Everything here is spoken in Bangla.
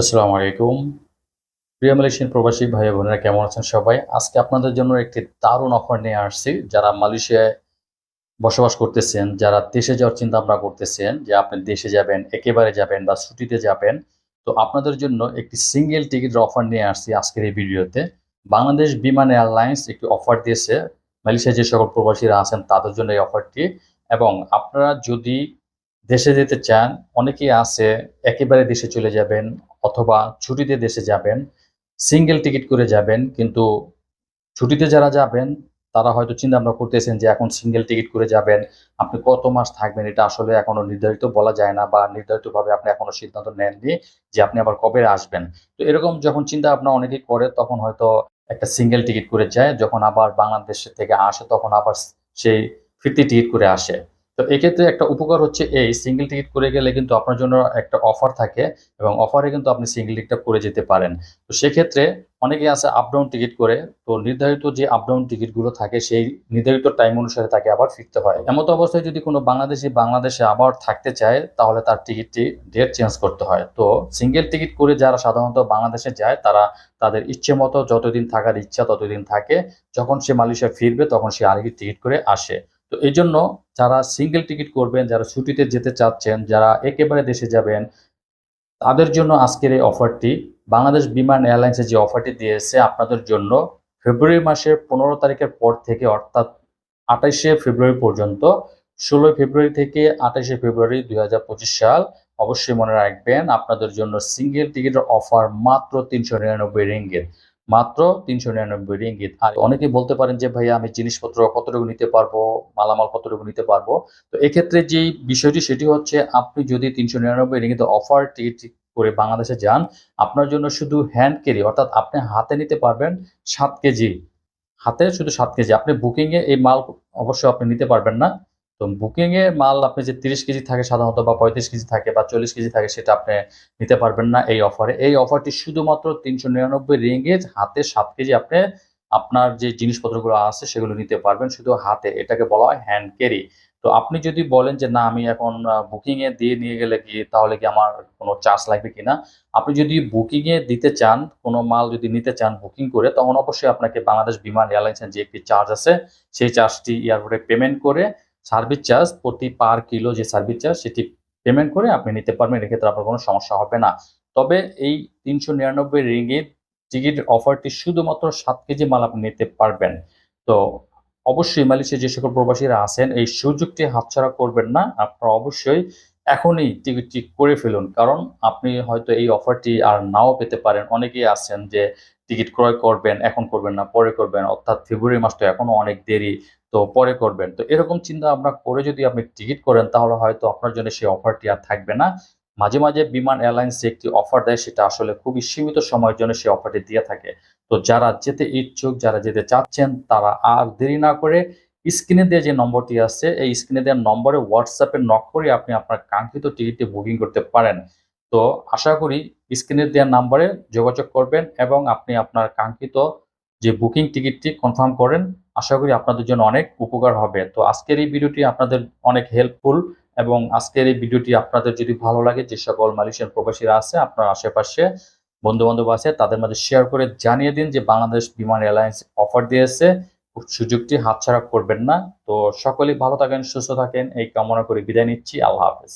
আসসালামু আলাইকুম। প্রিয় মালয়েশিয়ান প্রবাসী ভাই বোনেরা, কেমন আছেন সবাই? আজকে আপনাদের জন্য একটি দারুণ অফার নিয়ে আসছি, যারা মালয়েশিয়ায় বসবাস করতেছেন, যারা দেশে যাওয়ার চিন্তা ভাবনা করতেছেন, যে আপনি দেশে যাবেন, একেবারে যাবেন বা ছুটিতে যাবেন। তো আপনাদের জন্য একটি সিঙ্গেল টিকিটের অফার নিয়ে আসছি আজকের এই ভিডিওতে। বাংলাদেশ বিমান এয়ারলাইন্স একটি অফার দিয়েছে। মালয়েশিয়ায় যে সকল প্রবাসীরা আছেন, তাদের জন্য এই অফারটি এবং আপনারা যদি দেশে যেতে চান, অনেকেই আছে একেবারে দেশে চলে যাবেন অথবা ছুটিতে দেশে যাবেন সিঙ্গেল টিকিট করে যাবেন, কিন্তু ছুটিতে যারা যাবেন, তারা হয়তো চিন্তা ভাবনা করতেছেন যে এখন সিঙ্গেল টিকিট করে যাবেন, আপনি কত মাস থাকবেন, এটা আসলে এখনও নির্ধারিত বলা যায় না বা নির্ধারিতভাবে আপনি এখনও সিদ্ধান্ত নেননি যে আপনি আবার কবে আসবেন। তো এরকম যখন চিন্তা ভাবনা অনেকেই করে, তখন হয়তো একটা সিঙ্গেল টিকিট করে যায়, যখন আবার বাংলাদেশ থেকে আসে, তখন আবার সেই ফিরতি টিকিট করে আসে। তো এক্ষেত্রে একটা উপকার হচ্ছে এই সিঙ্গেল টিকিট করে গেলে কিন্তু আপনার জন্য একটা অফার থাকে এবং অফারে কিন্তু আপনি সিঙ্গেল টিকিটটা করে যেতে পারেন। তো সেক্ষেত্রে অনেকে আছে আপ ডাউন টিকিট করে, তো নির্ধারিত যে আপডাউন টিকিটগুলো থাকে সেই নির্ধারিত টাইম অনুসারে তাকে আবার ফিরতে হয়। এমতো অবস্থায় যদি কোনো বাংলাদেশি বাংলাদেশে আবার থাকতে চায়, তাহলে তার টিকিটটি ডেট চেঞ্জ করতে হয়। তো সিঙ্গেল টিকিট করে যারা সাধারণত বাংলাদেশে যায়, তারা তাদের ইচ্ছে মতো যতদিন থাকার ইচ্ছা ততদিন থাকে। যখন সে মালয়েশিয়া ফিরবে, তখন সে আরেকটি টিকিট করে আসে। তো এই জন্য যারা সিঙ্গেল টিকিট করবেন, যারা ছুটিতে যেতে চাচ্ছেন, যারা একেবারে দেশে যাবেন, তাদের জন্য আজকের এই অফারটি বাংলাদেশ বিমান এয়ারলাইন্সের যে অফারটি দিয়েছে আপনাদের জন্য ফেব্রুয়ারি মাসের পনেরো তারিখের পর থেকে, অর্থাৎ আঠাইশে ফেব্রুয়ারি পর্যন্ত, ষোলোই ফেব্রুয়ারি থেকে আঠাইশে ফেব্রুয়ারি দুই হাজার পঁচিশ সাল অবশ্যই মনে রাখবেন, আপনাদের জন্য সিঙ্গেল টিকিটের অফার মাত্র তিনশো নিরানব্বই রিঙ্গিত। মাত্র তিনশো নিরানব্বই রিঙ্গিত। আর অনেকে বলতে পারেন যে, ভাইয়া, আমি জিনিসপত্র কতটুকু নিতে পারব? মালামাল কতটুকু নিতে পারব? তো এক্ষেত্রে যে বিষয়টি, সেটি হচ্ছে আপনি যদি তিনশো নিরানব্বই রিঙ্গিত অফার টিকিট করে বাংলাদেশে যান, আপনার জন্য শুধু হ্যান্ড ক্যারি অর্থাৎ আপনি হাতে নিতে পারবেন সাত কেজি। হাতে শুধু সাত কেজি। আপনি বুকিংয়ে এই মাল অবশ্যই আপনি নিতে পারবেন না। তো বুকিংয়ে মাল আপনি যে তিরিশ কেজি থাকে সাধারণত বা পঁয়ত্রিশ কেজি থাকে বা চল্লিশ কেজি থাকে সেটা আপনি নিতে পারবেন না এই অফারে এই অফারটি শুধুমাত্র তিনশো নিরানব্বই রিঙ্গেজ হাতে সাত কেজি আপনি আপনার যে জিনিসপত্রগুলো আছে সেগুলো নিতে পারবেন শুধু হাতে। এটাকে বলা হয় হ্যান্ড ক্যারি তো আপনি যদি বলেন যে না, আমি এখন বুকিংয়ে দিয়ে নিয়ে গেলে কি তাহলে কি আমার কোনো চার্জ লাগবে কিনা? আপনি যদি বুকিংয়ে দিতে চান, কোনো মাল যদি নিতে চান বুকিং করে, তখন অবশ্যই আপনাকে বাংলাদেশ বিমান এয়ারলাইন্সের যে একটি চার্জ আছে, সেই চার্জটি এয়ারপোর্টে পেমেন্ট করে সার্ভিস চার্জ প্রতি পার কিলো যে সার্ভিস চার্জ, সেটি পেমেন্ট করে আপনি নিতে পারবেন। এক্ষেত্রে আপনার কোনো সমস্যা হবে না। তবে এই তিনশো নিরানব্বই রিঙ্গিত টিকিট অফারটি শুধুমাত্র সাত কেজি মাল আপনি নিতে পারবেন। তো অবশ্যই মালয়েশিয়া যে সকল প্রবাসীরা আছেন, এই সুযোগটি হাতছাড়া করবেন না। আপনারা অবশ্যই এখনই টিকিট টিকিটটি করে ফেলুন। কারণ আপনি হয়তো এই অফারটি আর নাও পেতে পারেন। অনেকেই আছেন যে টিকিট ক্রয় করবেন, এখন করবেন না, পরে করবেন। অর্থাৎ ফেব্রুয়ারি মাস তো এখনও অনেক দেরি, তো পরে করবেন। তো এরকম চিন্তা ভাবনা করে যদি আপনি টিকিট করেন, তাহলে হয়তো আপনার জন্য সেই অফারটি আর থাকবে না। মাঝে মাঝে বিমান এয়ারলাইন্স একটি অফার দেয়, সেটা আসলে খুবই সীমিত সময়ের জন্য সেই অফারটি দিয়ে থাকে। তো যারা যেতে ইচ্ছুক, যারা যেতে চাচ্ছেন, তারা আর দেরি না করে স্ক্রিনে দেওয়া যে নম্বরটি আছে, এই স্ক্রিনে দেওয়ার নম্বরে হোয়াটসঅ্যাপে নক করে আপনি আপনার কাঙ্ক্ষিত টিকিটটি বুকিং করতে পারেন। তো আশা করি স্ক্রিনে দেওয়ার নাম্বারে যোগাযোগ করবেন এবং আপনি আপনার কাঙ্ক্ষিত যে বুকিং টিকিটটি কনফার্ম করেন। আশা করি আপনাদের জন্য অনেক উপকার হবে। তো আজকের এই ভিডিওটি আপনাদের অনেক হেল্পফুল এবং আজকের এই ভিডিওটি আপনাদের যদি ভালো লাগে, যে সকল মালয়েশিয়ান প্রবাসীরা আছে, আপনার আশেপাশে বন্ধু বান্ধব আছে, তাদের মাঝে শেয়ার করে জানিয়ে দিন যে বাংলাদেশ বিমান এয়ারলাইন্স অফার দিয়েছে। সুযোগটি হাতছাড়া করবেন না। তো সকলেই ভালো থাকেন, সুস্থ থাকেন। এই কামনা করে বিদায় নিচ্ছি। আল্লাহ হাফেজ।